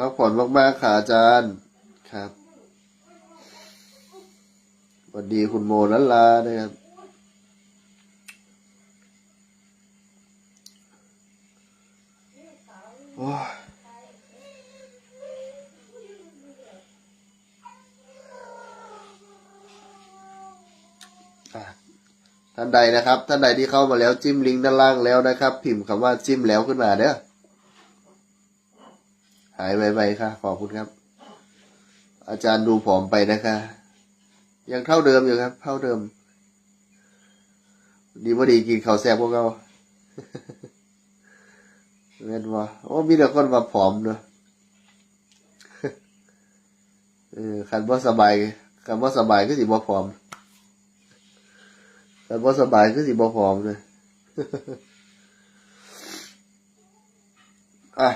พักผ่อนมากๆค่ะอาจารย์ครับสวัสดีคุณโมลันลานะครับโอ้ยท่านใดนะครับ ท่านใดที่เข้ามาแล้วจิ้มลิงก์ด้านล่างแล้วนะครับ พิมพ์คำว่าจิ้มแล้วขึ้นมาเด้อ หายไวๆค่ะ ขอบคุณครับ อาจารย์ดูผอมไปนะคะ ยังเท่าเดิมอยู่ครับ เท่าเดิม ดีว่าดีกินข้าวแซ่บพวกเราเล่นว่าโอ้มีแต่คนมาผอมเนอะเออคันว่าสบายคันว่าสบายก็สิบ่ผอมคันว่าสบายก็สิบ่ผอมเลยอะ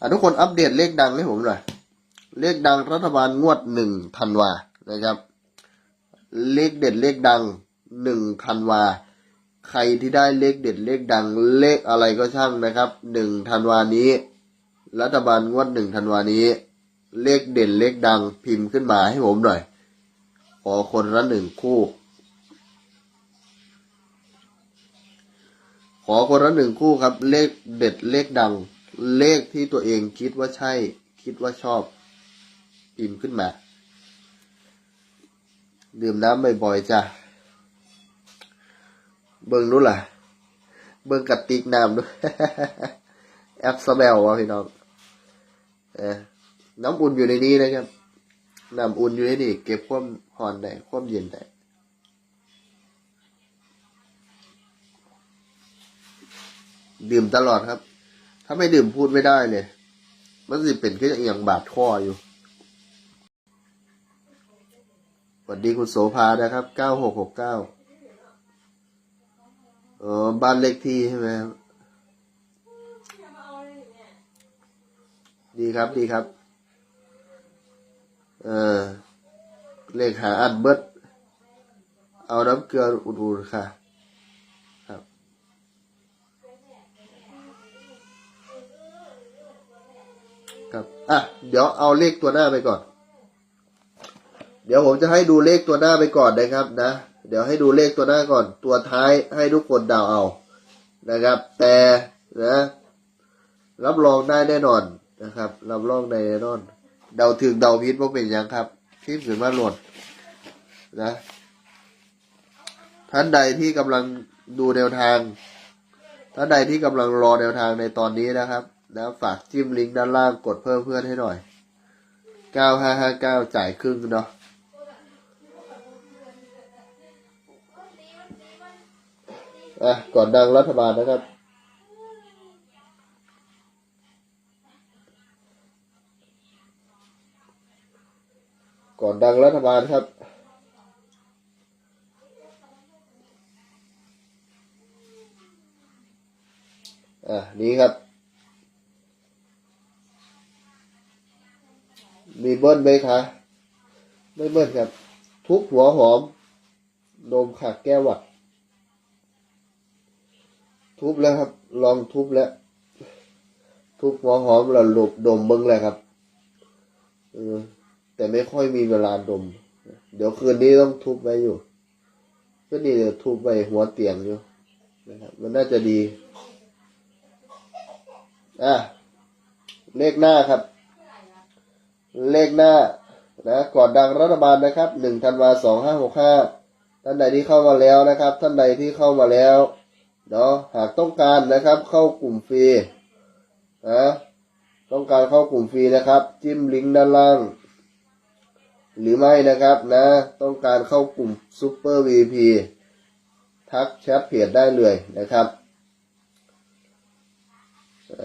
อะทุกคนอัปเดตเลขดังให้ผมหน่อย เลขดังรัฐบาลงวดหนึ่งธันวานะครับ เลขเด็ดเลขดังหนึ่งธันวา ใครที่ได้เลขเด็ดเลขดังเลขอะไรก็ช่างนะครับหนึ่งธันวานี้ รัฐบาลงวดหนึ่งธันวานี้ เลขเด่นเลขดังพิมพ์ขึ้นมาให้ผมหน่อย ขอคนละหนึ่งคู่ ขอคนละหนึ่งคู่ครับเลขเด็ดเลขดัง เลขที่ตัวเองคิดว่าใช่ คิดว่าชอบพิมพ์ขึ้นมา ดื่มน้ำบ่อยๆจ้ะ เบิ่งรู้ล่ะ เบิ่งกระติกน้ำด้วยแอปสเบลวะพี่น้องเออน้ำอุ่นอยู่ในนี้นะครับ น้ำอุ่นอยู่ในนี้เก็บความหอนได้ความเย็นได้ดื่มตลอดครับ ถ้าไม่ดื่มพูดไม่ได้เลย มันสิเป็นแค่อย่างบาดคออยู่สวัสดีคุณโสภานะครับ เก้าหกหกเก้าเออบ้านเลขที่ใช่ไหมครับดีครับดีครับ เออเลขหาอันเบิด เอาน้ำเกลืออุ่นๆค่ะ ครับ ครับ อะ เดี๋ยวเอาเลขตัวหน้าไปก่อน เดี๋ยวผมจะให้ดูเลขตัวหน้าไปก่อนนะครับนะ เดี๋ยวให้ดูเลขตัวหน้าก่อน ตัวท้ายให้ทุกคนเดาเอา นะครับ แต่นะ รับรองได้แน่นอนนะครับ รับรองได้แน่นอน เดาถึงเดาพิษว่าเป็นยังครับพิมพ์ขึ้นมาหลดนะ ท่านใดที่กำลังดูแนวทาง ท่านใดที่กำลังรอแนวทางในตอนนี้นะครับ นะฝากจิ้มลิงก์ด้านล่างกดเพิ่มเพื่อนให้หน่อย 9559 จ่ายครึ่งเนาะอะก่อนดังรัฐบาลนะครับ ก่อนดังรัฐบาลครับอะนี้ครับ มีเบิ้ลไหมคะ ไม่เบิ้ลครับ ทุบหัวหอม นมขักแก้วหวัด ทุบแล้วครับ ลองทุบแล้ว ทุบหัวหอมแล้วหลบดมเบิ้งเลยครับเออแต่ไม่ค่อยมีเวลาดม เดี๋ยวคืนนี้ต้องทุบไว้อยู่ ก็นี่เดี๋ยวทุบไปหัวเตียงอยู่นะครับ มันน่าจะดี อะ เลขหน้าครับ เลขหน้านะก่อนดังรัฐบาลนะครับหนึ่งธันวาสองห้าหกห้าท่านใดที่เข้ามาแล้วนะครับ ท่านใดที่เข้ามาแล้วเนาะหากต้องการนะครับ เข้ากลุ่มฟรีนะต้องการเข้ากลุ่มฟรีนะครับ จิ้มลิงก์ด้านล่าง หรือไม่นะครับนะ ต้องการเข้ากลุ่มซูเปอร์วีพีทักแชทเพจได้เลยนะครับ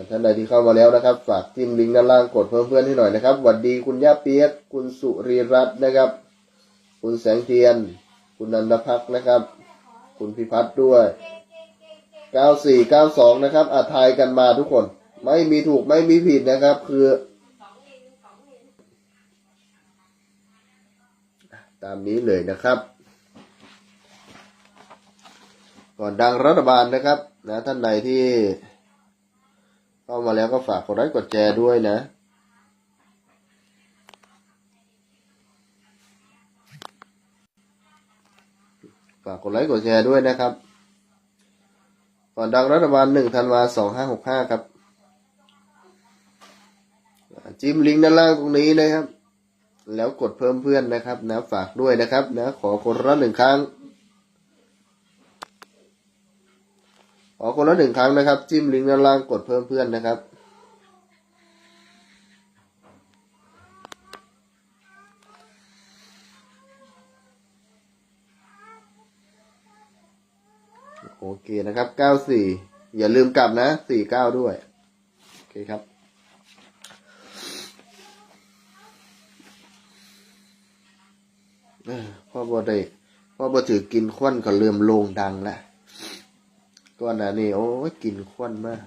ท่านใดที่เข้ามาแล้วนะครับ ฝากจิ้มลิงก์ด้านล่างกดเพิ่มเพื่อนให้หน่อยนะครับสวัสดีคุณย่าเปียก คุณสุรีรัตน์นะครับ คุณแสงเทียน คุณนันทพักนะครับ คุณพิพัฒน์ด้วยเก้าสี่เก้าสองนะครับอาทายกันมาทุกคน ไม่มีถูกไม่มีผิดนะครับ คือ ตามนี้เลยนะครับ ก่อนดังรัฐบาลนะครับนะท่านใดที่ เข้ามาแล้วก็ฝากกดไลค์กดแชร์ด้วยนะฝากกดไลค์กดแชร์ด้วยนะครับ ก่อนดังรัฐบาลหนึ่งธันวาสองห้าหกห้าครับ จิ้มลิงก์ด้านล่างตรงนี้นะครับ แล้วกดเพิ่มเพื่อนนะครับนะฝากด้วยนะครับนะขอคนละหนึ่งครั้ง ขอคนละหนึ่งครั้งนะครับ จิ้มลิงก์ด้านล่างกดเพิ่มเพื่อนนะครับโอเคนะครับเก้าสี่อย่าลืมกลับนะสี่เก้าด้วย โอเคครับ พ่อบอได้พ่อบอถือกินควันก็เริ่มโลงดังแล้ว ก่อนหน้านี้โอ้ยกินควันมาก